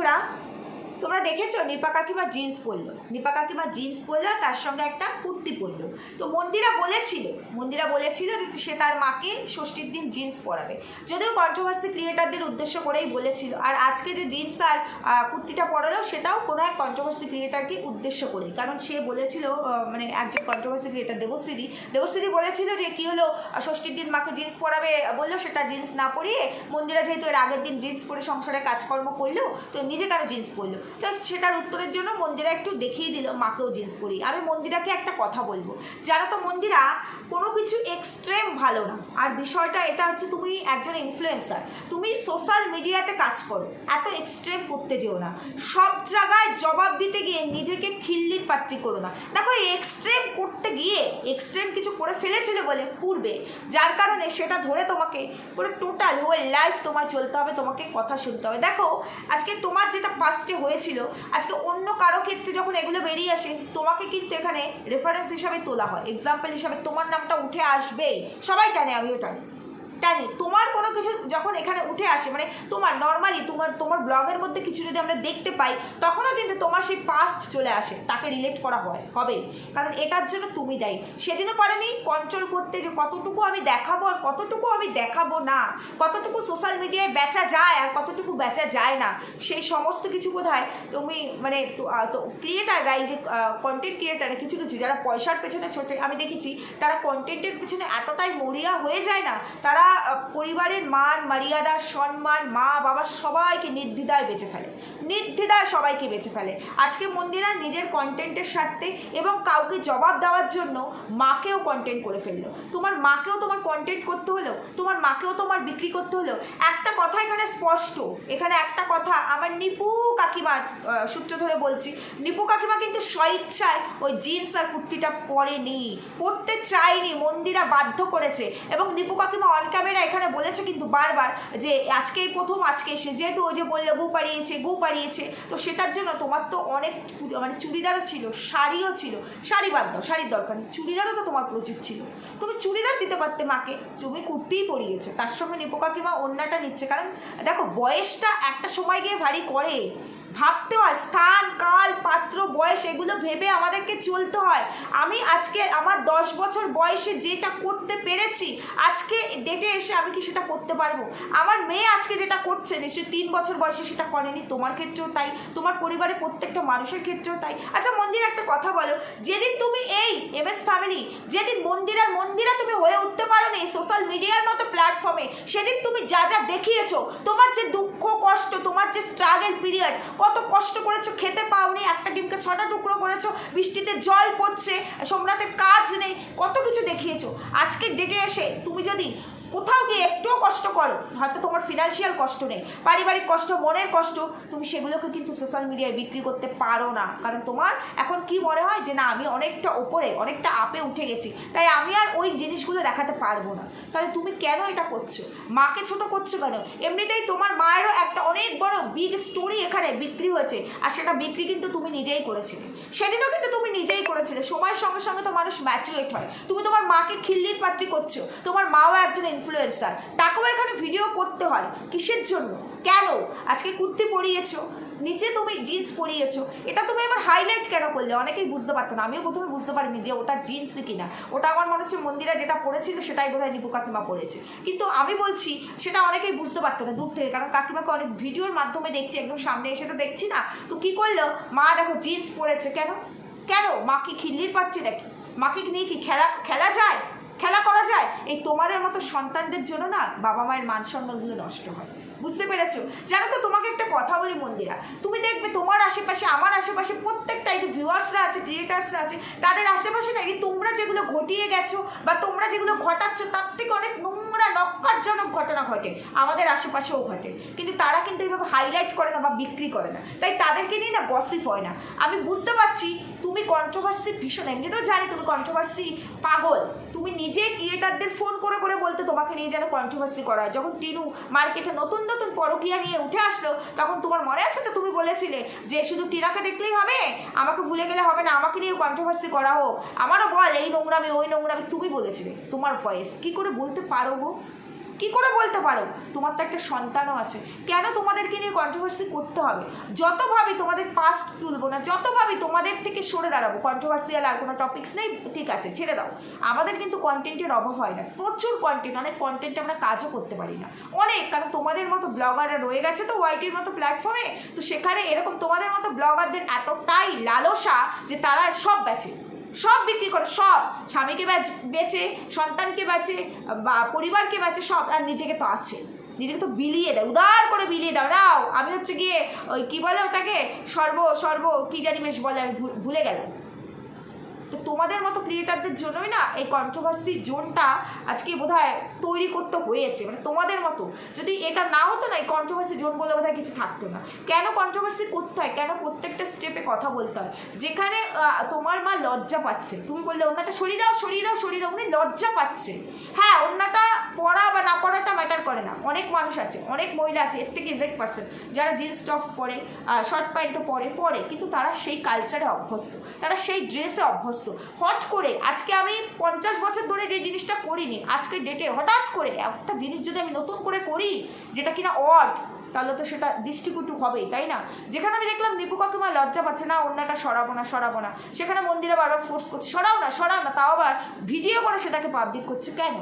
বন্ধুরা তোমরা দেখেছ নিপা কাকিমা জিন্স পরলো। নিপা কাকিমা জিন্স পরলো তার সঙ্গে একটা কুর্তি পরলো। তো মন্দিরা বলেছিল মন্দিরা বলেছিল যে সে তার মাকে ষষ্ঠীর দিন জিন্স পরাবে। যদিও কন্ট্রোভার্সি ক্রিয়েটারদের উদ্দেশ্য করেই বলেছিল। আর আজকে যে জিন্স আর কুর্তিটা পরালো, সেটাও কোনো এক কন্ট্রোভার্সি ক্রিয়েটারকে উদ্দেশ্য করেই। কারণ সে বলেছিল মানে একজন কন্ট্রোভার্সি ক্রিয়েটার দেবশ্রী দেবশ্রী বলেছিল যে কি হলো, ষষ্ঠীর দিন মাকে জিন্স পরাবে, বলল সেটা জিন্স না পরিয়ে মন্দিরা যেহেতু এর আগের দিন জিন্স পরে সংসারে কাজকর্ম করল, তো নিজে কেন জিন্স পরলো? তো সেটার উত্তরের জন্য মন্দিরা একটু দেখিয়ে দিল মাকেও জিন্স পরি আমি মন্দিরাকে একটা কথা বলব। যারা তো মন্দিরা, কোনো কিছু এক্সট্রিম ভালো না। আর বিষয়টা এটা হচ্ছে তুমি একজন ইনফ্লুয়েন্সার তুমি সোশ্যাল মিডিয়াতে কাজ করো। এত এক্সট্রিম করতে যেও না। সব জায়গায় জবাব দিতে গিয়ে নিজেকে খিল্লির পাচ্ছি করো না। দেখো এক্সট্রিম করতে গিয়ে এক্সট্রিম কিছু করে ফেলেছিল বলে পূর্বে, যার কারণে সেটা ধরে তোমাকে পুরো টোটাল হোল লাইফ তোমায় চলতে হবে, তোমাকে কথা শুনতে হবে। দেখো, আজকে তোমার যেটা পাস্টে হয়েছিল আজকে অন্য কারও ক্ষেত্রে যখন এগুলো বেরিয়ে আসে, তোমাকে কিন্তু এখানে রেফারেন্স হিসাবে তোলা হয়। এক্সাম্পল হিসাবে তোমার নামটা উঠে আসবেই। সবাই টানে আমিও টানি টানি তোমার কোনো কিছু যখন এখানে উঠে আসে মানে তোমার নর্মালি তোমার তোমার ব্লগের মধ্যে কিছু যদি আমরা দেখতে পাই, তখনও কিন্তু তোমার সেই পাস্ট চলে আসে, তাকে রিলেট করা হয়, হবে। কারণ এটার জন্য তুমি দায়ী। সেদিনও পারেনি কন্ট্রোল করতে যে কতটুকু আমি দেখাবো আর কতটুকু আমি দেখাবো না, কতটুকু সোশ্যাল মিডিয়ায় বেচা যায় আর কতটুকু বেচা যায় না, সেই সমস্ত কিছু বোধহয় তুমি মানে তো- তো ক্রিয়েটাররা এই যে কন্টেন্ট ক্রিয়েটার কিছু কিছু যারা পয়সার পেছনে ছোটে, আমি দেখেছি, তারা কন্টেন্টের পেছনে এতটাই মরিয়া হয়ে যায় না, তারা পরিবারের মান, মর্যাদা, সম্মান, মা, বাবা সবাইকে নির্দ্বিধায় বেঁচে ফেলে। নির্দ্বিধায় সবাইকে বেঁচে ফেলে। আজকে মন্দিরা নিজের কন্টেন্টের স্বার্থে এবং কাউকে জবাব দেওয়ার জন্য মাকেও কন্টেন্ট করে ফেলল। তোমার মাকেও তোমার কন্টেন্ট করতে হলো, তোমার মাকেও তোমার বিক্রি করতে হলো। একটা কথা এখানে স্পষ্ট, এখানে একটা কথা আমার নিপু কাকিমা সূত্র ধরে বলছি, নিপু কাকিমা কিন্তু স্বইচ্ছায় ওই জিন্স আর কুর্তিটা পরেনি, পরতে চায়নি, মন্দিরা বাধ্য করেছে। এবং নিপু কাকিমা অন ক্যামেরা এখানে বলেছে কিন্তু বারবার যে আজকেই প্রথম, আজকে এসে যেহেতু ওই যে বললে গু পাড়িয়েছে গু পাড়িয়েছে, তো সেটার জন্য তোমার তো অনেক মানে চুড়িদারও ছিল, শাড়িও ছিল। শাড়ি বাদ দাও, শাড়ির দরকার নেই। চুড়িদারও তো তোমার প্রচুর ছিল। তুমি চুড়িদার দিতে পারতে মাকে, তুমি কুর্তিই পরিয়েছো। তার সঙ্গে নিপু কাকিমা অন্যটা নিচ্ছে। কারণ দেখো, বয়সটা একটা সময় গিয়ে ভারী করে। ভাবতে হয়, স্থান, কাল, পাত্র, বয়স, এগুলো ভেবে আমাদেরকে চলতে হয়। আমি আজকে আমার দশ বছর বয়সে যেটা করতে পেরেছি, আজকে ডেটে এসে আমি কি সেটা করতে পারব? আমার মেয়ে আজকে যেটা করছে, নিশ্চয়ই তিন বছর বয়সে সেটা করেনি, তোমার ক্ষেত্রেও তাই, তোমার পরিবারের প্রত্যেকটা মানুষের ক্ষেত্রেও তাই। আচ্ছা মন্দির একটা কথা বলো, যেদিন তুমি এই এম এস ফ্যামিলি যেদিন মন্দির আর মন্দিরা তুমি হয়ে উঠতে পারো নি সোশ্যাল মিডিয়ার মতো প্ল্যাটফর্মে সেদিন তুমি যা যা দেখিয়েছো, তোমার যে দুঃখ, কষ্ট, তোমার যে স্ট্রাগল পিরিয়ড কত কষ্ট করেছ, খেতে পাওনি, একটা ডিমকে ছটা টুকরো করেছ, বৃষ্টিতে জল পড়ছে সোমরাতে কাজ নেই, কত কিছু দেখিয়েছো। আজকে ডেটে এসে তুমি যদি কোথাও গিয়ে একটুও কষ্ট করো হয়তো তোমার ফিনান্সিয়াল কষ্ট নেই, পারিবারিক কষ্ট, মনের কষ্ট, তুমি সেগুলোকে কিন্তু সোশ্যাল মিডিয়ায় বিক্রি করতে পারো না। কারণ তোমার এখন কি মনে হয় যে না, আমি অনেকটা ওপরে, অনেকটা আপে উঠে গেছি, তাই আমি আর ওই জিনিসগুলো দেখাতে পারব না। তাহলে তুমি কেন এটা করছ? মাকে ছোট করছ কেন? এমনিতেই তোমার মায়েরও একটা অনেক বড় বিগ স্টোরি এখানে বিক্রি হয়েছে, আর সেটা বিক্রি কিন্তু তুমি নিজেই করেছিলে। সেদিনও কিন্তু তুমি নিজেই করেছিলে। সময়ের সঙ্গে সঙ্গে তো মানুষ ম্যাচুরেট হয়। তুমি তোমার মাকে খিল্লির পাত্রি করছ। তোমার মাও একজন ইনফ্লুয়েন্সার তাকেও এখানে ভিডিও করতে হয়। কিসের জন্য? কেন? আজকে কুর্তি পরিয়েছো, নিচে তুমি জিন্স পরিয়েছো। এটা তুমি এবার হাইলাইট কেন করলে? অনেকেই বুঝতে পারতো না। আমিও প্রথমে বুঝতে পারিনি যে ওটা জিন্স কিনা। ওটা আমার মনে হচ্ছে মন্দিরা যেটা পড়েছিল সেটাই বোধহয় নিপু কাকিমা পড়েছে কিন্তু আমি বলছি, সেটা অনেকেই বুঝতে পারতো না দূর থেকে। কারণ কাকিমাকে অনেক ভিডিওর মাধ্যমে দেখছি, একদম সামনে এসে তো দেখছি না। তো কী করল? মা দেখো জিন্স পরেছে। কেন? কেন? মা কি খিল্লির পাচ্ছে নাকি? মাকে নিয়ে কি খেলা খেলা যায়? খেলা করা যায়? এই তোমাদের মতো সন্তানদের জন্য না বাবা মায়ের মান সম্মানগুলো নষ্ট হয়। বুঝতে পেরেছ? জানো তো, তোমাকে একটা কথা বলি মন্দিরা তুমি দেখবে তোমার আশেপাশে, আমার আশেপাশে প্রত্যেকটা এই যে ভিউয়ার্সরা আছে ক্রিয়েটার্সরা আছে, তাদের আশেপাশে না এই তোমরা যেগুলো ঘটিয়ে গেছো বা তোমরা যেগুলো ঘটাচ্ছ, তার থেকে অনেক নোংরা নক্কারজনক ঘটনা ঘটে। আমাদের আশেপাশেও ঘটে। কিন্তু তারা কিন্তু এইভাবে হাইলাইট করে না বা বিক্রি করে না। তাই তাদেরকে নিয়ে না গসিপ হয় না। আমি বুঝতে পারছি তুমি কন্ট্রোভার্সি ভীষণ, এমনিতেও জানি তুমি কন্ট্রোভার্সি পাগল। তুমি নিজে ক্রিয়েটারদের ফোন করে করে তোমাকে নিয়ে যেন কন্ট্রোভার্সি করা হয়। যখন টিনু মার্কেটে নতুন নতুন পরকিয়া নিয়ে উঠে আসলো, তখন তোমার মনে আছে তো তুমি বলেছিলে যে শুধু টিনাকে দেখলেই হবে? আমাকে ভুলে গেলে হবে না, আমাকে নিয়ে কন্ট্রোভার্সি করা হোক। আমারও বল, এই নোংরামি, ওই নোংরামি, তুমি বলেছিলে। তোমার ভয়েস কি করে বলতে পারো গো? কি করে বলতে পারো? তোমার তো একটা সন্তানও আছে। কেন তোমাদেরকে নিয়ে কন্ট্রোভার্সি করতে হবে? যতভাবে তোমাদের পাস্ট তুলবো না যতভাবে তোমাদের থেকে সরে দাঁড়াবো কন্ট্রোভার্সিয়াল আর কোনো টপিক্স নেই, ঠিক আছে, ছেড়ে দাও। আমাদের কিন্তু কন্টেন্টের অভাব হয় না। প্রচুর কন্টেন্ট অনেক কন্টেন্টে আমরা কাজও করতে পারি না। অনেক, কারণ তোমাদের মতো ব্লগাররা রয়ে গেছে তো ওয়াইটির মতো প্ল্যাটফর্মে তো সেখানে এরকম তোমাদের মতো ব্লগারদের এতটাই লালসা যে তারা সব বেচে সব বিক্রি করে, সব। স্বামীকে বেচ- সন্তানকে বেচে, বা পরিবারকে বেচে, সব। আর নিজেকে তো আছে। নিজেকে তো বিলিয়ে দেয়। উদার করে বিলিয়ে দাও দাও আমি হচ্ছে গিয়ে ওই কী বলে ওটাকে? সর্ব সর্ব, কী জানি বেশ বলে, আমি ভুলে গেলাম। তো তোমাদের মতো ক্রিয়েটারদের জন্যই না এই কন্ট্রোভার্সি জোনটা আজকে বোধ তৈরি করতে হয়েছে মানে তোমাদের মতো। যদি এটা না হতো না এই কন্ট্রোভার্সি জোন বলে বোধ কিছু থাকতো না। কেন কন্ট্রোভার্সি করতে হয়? কেন প্রত্যেকটা স্টেপে কথা বলতে হয়? যেখানে তোমার মা লজ্জা পাচ্ছে। তুমি বললে ওনাটা সরিয়ে দাও সরিয়ে দাও সরিয়ে দাও। উনি লজ্জা পাচ্ছে। হ্যাঁ ওনাটা পড়া বা না পড়াটা ম্যাটার করে না। অনেক মানুষ আছে, অনেক মহিলা আছে, এর থেকে এজেক্ট পার্সেন্ট যারা জিন্স টপস পরে শর্ট প্যান্টও পরে পরে। কিন্তু তারা সেই কালচারে অভ্যস্ত, তারা সেই ড্রেসে অভ্যস্ত। হট করে, আজকে আমি পঞ্চাশ বছর ধরে যে জিনিসটা করিনি, আজকে ডেটে হঠাৎ করে একটা জিনিস যদি আমি নতুন করে করি, যেটা কিনা অড তাহলে তো সেটা দৃষ্টিকুটু হবেই, তাই না? যেখানে আমি দেখলাম নিপু কাকিমা লজ্জা পাচ্ছে না অন্যটা সরাবো না সরাবো না। সেখানে মন্দিরে বারবার ফোর্স করছে, সরাও না সরাও না। তাও আবার ভিডিও করে সেটাকে পাবলিক করছে। কেন?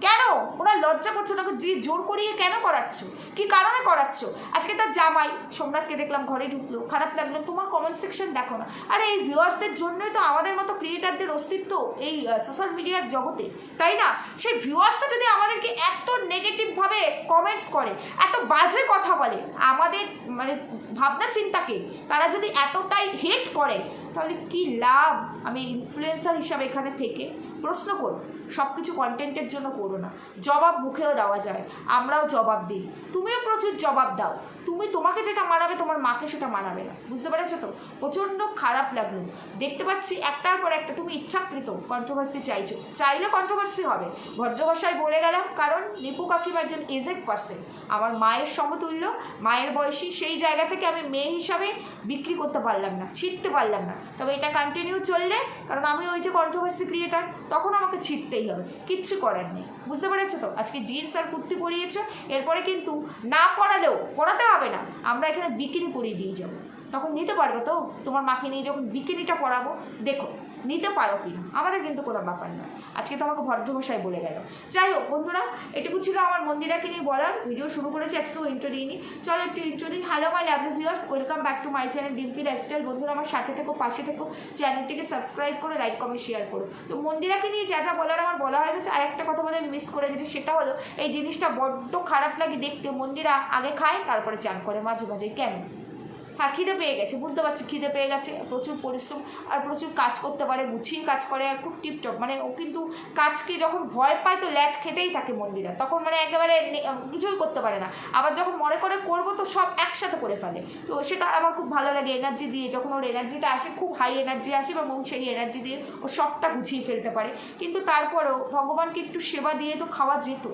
কেন? ওরা লজ্জা করছ ওনাকে দিয়ে জোর করিয়ে কেন করাচ্ছ? কি কারণে করাচ্ছ? আজকে তার জামাই, সোমনাথকে দেখলাম ঘরে ঢুকলো। খারাপ লাগল। তোমার কমেন্ট সেকশন দেখো না। আরে, এই ভিউয়ার্সদের জন্যই তো আমাদের মতো ক্রিয়েটারদের অস্তিত্ব এই সোশ্যাল মিডিয়ার জগতে, তাই না? সেই ভিউয়ার্সটা যদি আমাদেরকে এত নেগেটিভভাবে কমেন্টস করে, এত বাজে কথা বলে, আমাদের মানে ভাবনা চিন্তাকে, তারা যদি এতটাই হেট করে, তাহলে কি লাভ? আমি ইনফ্লুয়েন্সার হিসাবে এখানে থেকে প্রশ্ন করো সব কিছু কন্টেন্টের জন্য করো না। জবাব মুখেও দেওয়া যায়, আমরাও জবাব দিই। তুমিও প্রচুর জবাব দাও। তুমি তোমাকে যেটা মানাবে, তোমার মাকে সেটা মানাবে না। বুঝতে পেরেছ তো? প্রচণ্ড খারাপ লাগল। দেখতে পাচ্ছি একটার পর একটা তুমি ইচ্ছাকৃত কন্ট্রোভার্সি চাইছো। চাইলে কন্ট্রোভার্সি হবে। ভদ্র ভাষায় বলে গেলাম, কারণ নিপু কাকিমা একজন এজেড পার্সন আমার মায়ের সমতুল্য, মায়ের বয়সী, সেই জায়গা থেকে আমি মেয়ে হিসাবে বিক্রি করতে পারলাম না, ছিটতে পারলাম না। তবে এটা কন্টিনিউ চললে, কারণ আমি ওই যে কন্ট্রোভার্সি ক্রিয়েটার তখন আমাকে ছিটতেই হবে। কিচ্ছু করার নেই। বুঝতে পেরেছ তো? আজকে জিন্স আর কুর্তি পরিয়েছো, এরপরে কিন্তু না পড়ালেও পড়াতে হবে না। আমরা এখানে বিকিনি পরিয়ে দিয়ে যাব। তখন নিতে পারবে তো? তোমার মাকে নিয়ে যখন বিকিনিটা পরাবো, দেখো। নিতে পারো কি আমাদের কিন্তু কোনো ব্যাপার নয়। আজকে তো আমাকে ভদ্র ভাষায় বলে গেল। যাই হোক, বন্ধুরা, এটুকু ছিল আমার মন্দিরাকে নিয়ে বলার। ভিডিও শুরু করেছি, আজকেও ইন্ট্রো দিইনি। চলো একটু ইন্ট্রো দিই। Hello my lovely viewers welcome back to my channel Dimpi lifestyle বন্ধুরা, আমার সাথে থেকো, পাশে থেকো। চ্যানেলটিকে সাবস্ক্রাইব করে লাইক কমেন্ট শেয়ার করো। তো মন্দিরাকে নিয়ে যা যা বলার আমার বলা হয়ে গেছে আর একটা কথা বলে আমি মিস করে গেছি, সেটা হলো, এই জিনিসটা বড্ড খারাপ লাগে দেখতে। মন্দিরা আগে খায়, তারপরে চান করে, মাঝে মাঝে কেন হ্যাঁ খিদে পেয়ে গেছে, বুঝতে পারছি, খিদে পেয়ে গেছে, প্রচুর পরিশ্রম আর প্রচুর কাজ করতে পারে, গুছিয়ে কাজ করে আর খুব টিপটপ মানে ও কিন্তু কাজকে যখন ভয় পায় তো ল্যাট খেতেই থাকে মন্দিরা, তখন মানে একেবারে কিছুই করতে পারে না, আবার যখন মনে করে করব তো সব একসাথে করে ফেলে, তো সেটা আমার খুব ভালো লাগে এনার্জি দিয়ে, যখন ওর এনার্জিটা আসে, খুব হাই এনার্জি আসে এবং সেই এনার্জি দিয়ে ও সবটা গুছিয়ে ফেলতে পারে, কিন্তু তারপরেও ভগবানকে একটু সেবা দিয়ে তো খাওয়া যেত,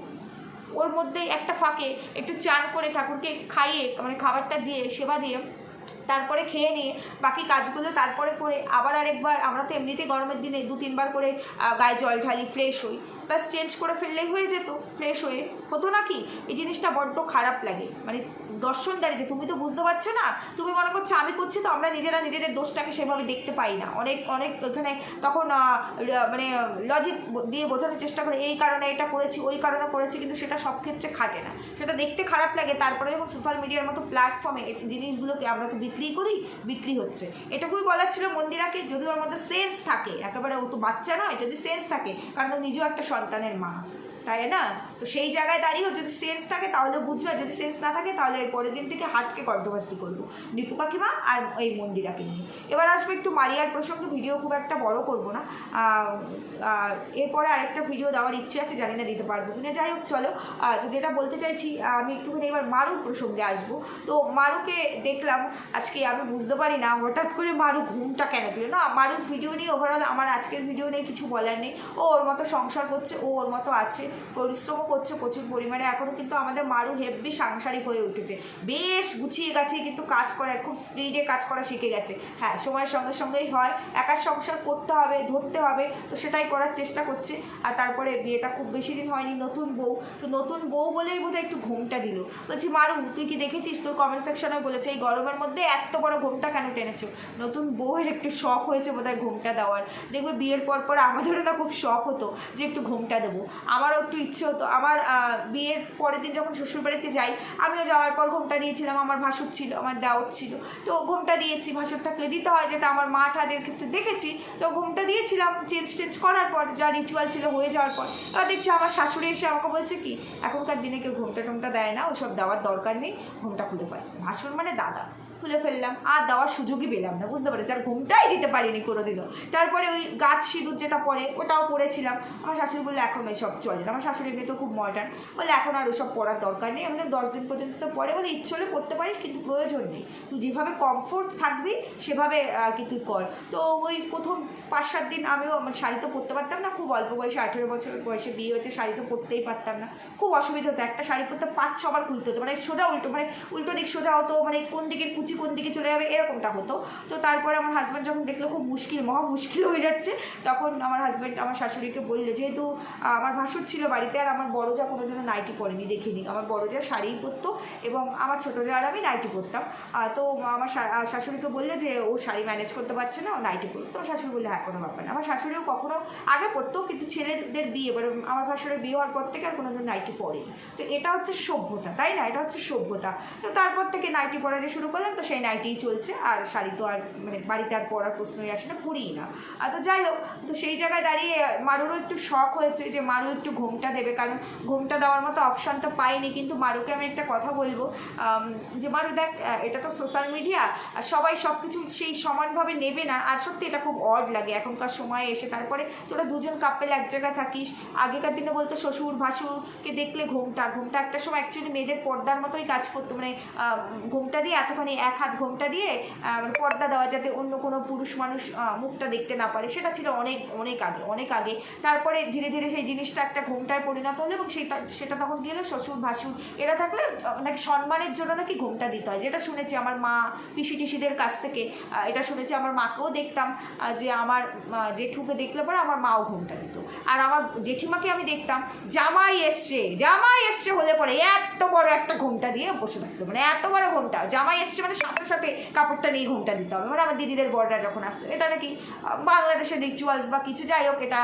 ওর মধ্যে একটা ফাঁকে একটু চান করে ঠাকুরকে খাইয়ে মানে খাবারটা দিয়ে সেবা দিয়ে তারপরে খেয়ে নিয়ে বাকি কাজগুলো তারপরে করে আবার আরেকবার, আমরা তো এমনিতে গরমের দিনে দু তিনবার করে গায়ে জল ঢালি ফ্রেশ হই। প্লাস চেঞ্জ করে ফেললেই হয়ে যেত ফ্রেশ হয়ে। হতো না কি? এই জিনিসটা বড্ড খারাপ লাগে। মানে দর্শনদারিতে, তুমি তো বুঝতে পারছ না? তুমি মনে করছ আমি করছি তো আমরা নিজেরা নিজেদের দোষটাকে সেভাবে দেখতে পাই না। অনেক অনেক এখানে তখন মানে লজিক দিয়ে বোঝানোর চেষ্টা করে, এই কারণে এটা করেছি, ওই কারণে করেছি, কিন্তু সেটা সব ক্ষেত্রে খাটে না। সেটা দেখতে খারাপ লাগে, তারপরে যখন সোশ্যাল মিডিয়ার মতো প্ল্যাটফর্মে জিনিসগুলোকে আমরা তো বিক্রি করি, বিক্রি হচ্ছে। এটুকুই বলার ছিল মন্দিরাকে যদি ওর মধ্যে সেন্স থাকে, একেবারে ও তো বাচ্চা নয়, যদি সেন্স থাকে, কারণ নিজেও একটা সন্তানের মা। তাই না? তো সেই জায়গায় দাঁড়িয়ে যদি সেন্স থাকে তাহলে বুঝবে, যদি সেন্স না থাকে তাহলে এর পরের দিন থেকে হাটকে কন্ট্রোভার্সি করব। নিপু কাকিমা আর এই মন্দিরাকে নিয়ে এবার আসবে একটু মারিয়ার প্রসঙ্গে ভিডিও খুব একটা বড় করব না। এরপরে আরেকটা ভিডিও দেওয়ার ইচ্ছে আছে, জানি না দিতে পারব কিনা। যাই হোক, চলো। তো যেটা বলতে চাইছি, আমি একটুখানি এবার মারুর প্রসঙ্গে আসব। তো মারুকে দেখলাম, আজকে আমি বুঝতে পারি না, হঠাৎ করে মারু ঘুমটা কেন দিল? না, মারুর ভিডিও নিয়ে ওভারঅল আমার আজকের ভিডিও নিয়ে কিছু বলার নেই। ও ওর মতো সংসার করছে, ও ওর মতো আছে। পরিশ্রমও করছে প্রচুর পরিমাণে। এখনও কিন্তু আমাদের মারু হেভি সাংসারিক হয়ে উঠেছে। বেশ গুছিয়ে গাছিয়ে কিন্তু কাজ করে খুব স্পিডে কাজ করা শিখে গেছে। হ্যাঁ সময়ের সঙ্গে সঙ্গেই হয়। একার সংসার করতে হবে, ধরতে হবে, তো সেটাই করার চেষ্টা করছে। আর তারপরে বিয়েটা খুব বেশি দিন হয়নি, নতুন বউ। তো নতুন বউ বলেই বোধহয় একটু ঘুমটা দিল। বলছি, মারু, তুই কি দেখেছিস? তোর কমেন্ট সেকশনে বলেছে, এই গরমের মধ্যে এত বড় ঘুমটা কেন টেনেছো? নতুন বউয়ের একটু শখ হয়েছে বোধহয় ঘুমটা দেওয়ার। দেখবে বিয়ের পর পর আমাদেরও না খুব শখ হতো যে একটু ঘুমটা দেবো। আমারও একটু ইচ্ছে হতো। আমার বিয়ের পরের দিন যখন শ্বশুরবাড়িতে যাই, আমিও যাওয়ার পর ঘোমটা নিয়েছিলাম, আমার ভাসুর ছিল, আমার দেওয়ার ছিল। তো ঘোমটা দিয়েছি, ভাসুর থাকলে দিতে হয়, যেটা আমার মা ঠাদের ক্ষেত্রে দেখেছি। তো ঘোমটা দিয়েছিলাম চেঞ্জ টেঞ্জ করার পর, যা রিচুয়াল ছিল হয়ে যাওয়ার পর। এবার দেখছি আমার শাশুড়ি এসে আমাকে বলছে কি, এখনকার দিনে কেউ ঘোমটা টোমটা দেয় না, ওসব দেওয়ার দরকার নেই, ঘোমটা খুলে পায় ভাসুর মানে দাদা। খুলে ফেললাম, আর দেওয়ার সুযোগই পেলাম না, বুঝতে পেরেছি? আর ঘুমটাই দিতে পারিনি কোনোদিনও। তারপরে ওই গাছ সিঁদুর যেটা পরে ওটাও পরেছিলাম আমার শাশুড়ি বললে, এখন সব চলে আমার শাশুড়ি এমনি তো খুব মডার্ন বলে এখন আর ওসব পড়ার দরকার নেই। আমি দশ দিন পর্যন্ত তো পরে বলে ইচ্ছে হলে পড়তে পারিস, কিন্তু প্রয়োজন নেই। তুই যেভাবে কমফোর্ট থাকবি, সেভাবে আর কি তুই কর। তো ওই প্রথম পাঁচ, সাত দিন আমিও আমার শাড়ি তো পরতে পারতাম না। খুব অল্প বয়সে, আঠেরো বছর বয়সে বিয়ে হয়েছে, শাড়ি তো পরতেই পারতাম না। খুব অসুবিধা হতো। একটা শাড়ি পরতে পাঁচ, ছবার খুলতে হতো। মানে সোজা উল্টো মানে উল্টো দিক সোজা হতো মানে কোন দিকের কুচি কোন দিকে চলে যাবে, এরকমটা হতো। তো তারপরে আমার হাজব্যান্ড যখন দেখল খুব মুশকিল, মহা মুশকিল হয়ে যাচ্ছে, তখন আমার হাজব্যান্ড আমার শাশুড়িকে বলল, যেহেতু আমার ভাসুর ছিল বাড়িতে আর আমার বড় যা কোনো দিনও নাইটি পরেনি, দেখিনি। আমার বড় যা শাড়িই পরতো এবং আমার ছোটো যা আর আমি নাইটি পরতাম। তো আমার শাশুড়িকে বললে যে, ও শাড়ি ম্যানেজ করতে পারছে না, ও নাইটি পরতো আমার শাশুড়ি বললে হ্যাঁ কোনো ব্যাপার না। আমার শাশুড়িও কখনো আগে পরতো, কিন্তু ছেলেদের বিয়ে, এবার আমার ভাসুরের বিয়ে হওয়ার পর থেকে আর কোনোদিন নাইটি পরেনি। তো এটা হচ্ছে সভ্যতা, তাই না? এটা হচ্ছে সভ্যতা। তো তারপর থেকে নাইটি পরা যে শুরু করলাম তো সেই নাইটিই চলছে, আর শাড়ি তো আর মানে বাড়িতে আর পরার প্রশ্নই আসে না, পরিই না। আর তো যাই হোক, তো সেই জায়গায় দাঁড়িয়ে মারুরও একটু শখ হয়েছে যে মারু একটু ঘুমটা দেবে, কারণ ঘুমটা দেওয়ার মতো অপশান তো পাইনি, কিন্তু মারুকে আমি একটা কথা বলব যে মারু দেখ এটা তো সোশ্যাল মিডিয়া আর সবাই সব কিছু সেই সমানভাবে নেবে না, আর সত্যি এটা খুব অড লাগে, এখনকার সময়ে এসে, তারপরে তোরা দুজন কাপেল এক জায়গায় থাকিস, আগেকার দিনে বলতো শ্বশুর ভাসুরকে দেখলে ঘুমটা ঘুমটা একটা সময় অ্যাকচুয়ালি মেয়েদের পর্দার মতোই কাজ করতো মানে ঘুমটা দিয়ে এতখানি এক হাত ঘোমটা দিয়ে মানে পর্দা দেওয়া যাতে অন্য কোনো পুরুষ মানুষ মুখটা দেখতে না পারে। সেটা ছিল অনেক অনেক আগে অনেক আগে। তারপরে ধীরে ধীরে সেই জিনিসটা একটা ঘোমটায় পরিণত হলো এবং সেই সেটা তখন গেল শ্বশুর, ভাসুর, এরা থাকলে নাকি সম্মানের জন্য নাকি ঘোমটা দিতে হয়? যেটা শুনেছি আমার মা পিসি টিসিদের কাছ থেকে এটা শুনেছি, আমার মাকেও দেখতাম যে আমার জেঠুকে দেখলে পরে আমার মাও ঘোমটা দিত। আর আমার জেঠিমাকে আমি দেখতাম, জামাই এসছে জামাই এসছে হলে পরে এত বড় একটা ঘোমটা দিয়ে বসে থাকতো। মানে এত বড় ঘুমটা, জামাই এসছে মানে সাথে সাথে কাপড়টা নিয়ে ঘুমটা দিতে হবে। মানে আমার দিদিদের বড়রা যখন আসতো, এটা নাকি বাংলাদেশের রিচুয়ালস বা কিছু, যাই হোক, এটা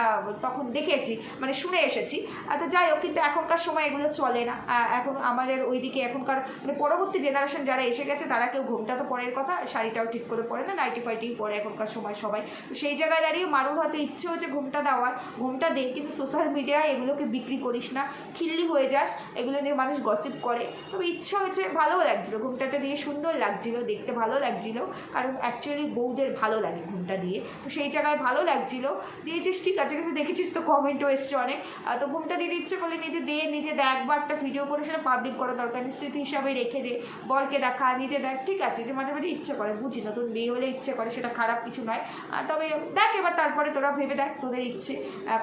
তখন দেখেছি মানে শুনে এসেছি। তো যাই হোক, কিন্তু এখনকার সময় এগুলো চলে না। এখন আমাদের ওইদিকে এখনকার মানে পরবর্তী জেনারেশন যারা এসে গেছে, তারা কেউ ঘুমটা তো পরের কথা, শাড়িটাও ঠিক করে পরে না নাইটি ফাইটি পরে এখনকার সময় সবাই। তো সেই জায়গায় দাঁড়িয়ে মারুর হয়তো ইচ্ছে হচ্ছে ঘুমটা দেওয়ার, ঘুমটা দে, কিন্তু সোশ্যাল মিডিয়ায় এগুলোকে বিক্রি করিস না, খিল্লি হয়ে যাস, এগুলো নিয়ে মানুষ গসিপ করে। তবে ইচ্ছে হয়েছে, ভালোও লাগছিল, ঘুমটাটা দিয়ে সুন্দর লাগছিল, দেখতে ভালো লাগছিল। কারণ অ্যাকচুয়ালি বউদের ভালো লাগে ঘুমটা দিয়ে। তো সেই জায়গায় ভালো লাগছিল। দিয়েছিস, ঠিক আছে, কিন্তু দেখেছিস তো কমেন্টও এসছে অনেক। তো ঘুমটা দিয়ে দিচ্ছে বলে নিজে দে, নিজে দেখ বা একটা ভিডিও করে সেটা পাবলিক করা দরকার নেই। স্মৃতি হিসাবে রেখে দে, বরকে দেখা, নিজে দেখ, ঠিক আছে, যে মাঝে মাঝে ইচ্ছে করে, বুঝি নতুন বিয়ে হলে ইচ্ছে করে, সেটা খারাপ কিছু নয়। তবে দেখ এবার তারপরে তোরা ভেবে দেখ, তোদের ইচ্ছে।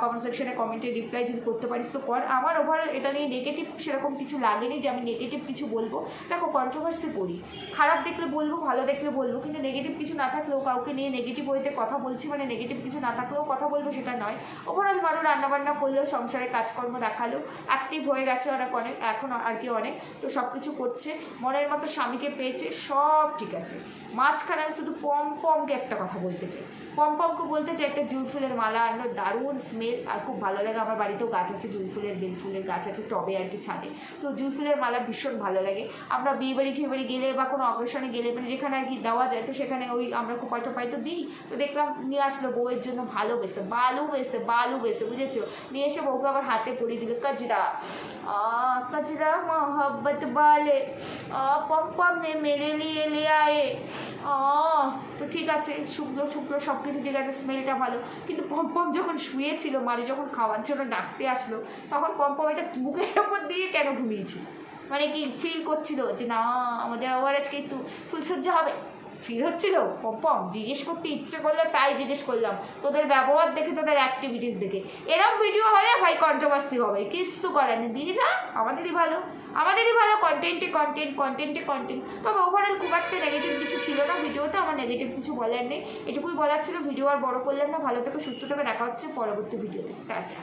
কমেন্ট সেকশনে কমেন্টে রিপ্লাই যদি করতে পারিস তো কর। আমার ওভারঅল এটা নিয়ে নেগেটিভ সেরকম কিছু লাগেনি যে আমি নেগেটিভ কিছু বলব। দেখো কন্ট্রোভার্সি পড়ি। খারাপ দেখলে বলব, ভালো দেখলে বলব, কিন্তু নেগেটিভ কিছু না থাকলেও কাউকে নিয়ে নেগেটিভ হইতে কথা বলছি মানে নেগেটিভ কিছু না থাকলেও কথা বলব সেটা নয়। ওভারঅল মারো, রান্নাবান্না করলেও, সংসারে কাজকর্ম দেখাল অ্যাক্টিভ হয়ে গেছে অনেক অনেক এখন আর কি অনেক, তো সব কিছু করছে, মনের মতো স্বামীকে পেয়েছে, সব ঠিক আছে। মাঝখানে আমি শুধু পম পমকে একটা কথা বলতে চাই পম পমকে বলতে চাই একটা জুই ফুলের মালা আনলো দারুণ স্মেল আর খুব ভালো লাগে আমার বাড়িতেও গাছ আছে জুই ফুলের বেল ফুলের গাছ আছে টবে আর কি ছাদে তো জুই ফুলের মালা ভীষণ ভালো লাগে আমরা বিয়ে বাড়ি টিয়ে বাড়ি গেলে বা কোনো অকেশনে গেলে মানে যেখানে আর কি দেওয়া যায় তো সেখানে ওই আমরা কোপাই টোপাই তো দিই তো দেখলাম নিয়ে আসলো বউয়ের জন্য ভালোবেসে বালু বেসে বালু বেসে বুঝেছো নিয়ে এসে বউকে আবার হাতে পরিয়ে দিল কজরা आ कजरा मोहब्बत वाले आ पम पम ने मेरे लिए ले आए আ তো ঠিক আছে শুকনো শুকনো সব কিছু ঠিক আছে স্মেলটা ভালো। কিন্তু পম পম যখন শুয়েছিল, মারি যখন খাওয়ার জন্য ডাকতে আসলো, তখন পম পম এটা বুকের ওপর দিয়ে কেন ঘুমিয়েছিল মানে কি ফিল করছিল যে না, আমাদের আবার আজকে একটু ফুলসজ্জা হবে? ফিল হচ্ছিল? পম জিজ্ঞেস করতে ইচ্ছে করল, তাই জিজ্ঞেস করলাম, তোদের ব্যবহার দেখে, তোদের অ্যাক্টিভিটিস দেখে। এরকম ভিডিও হলে ভাই কন্ট্রোভার্সি হবে কিচ্ছু করার নেই। দিয়ে যা, আমাদেরই ভালো। আমাদেরই ভালো কন্টেন্টে কন্টেন্ট কন্টেন্টে কন্টেন্ট তবে ওভারঅল খুব একটা নেগেটিভ কিছু ছিল না ভিডিওতে, আমার নেগেটিভ কিছু বলার নেই। এটুকুই বলার ছিল, ভিডিও আর বড় করলাম না। ভালো থেকে, সুস্থ থেকে, দেখা হচ্ছে পরবর্তী ভিডিওতে। টাটা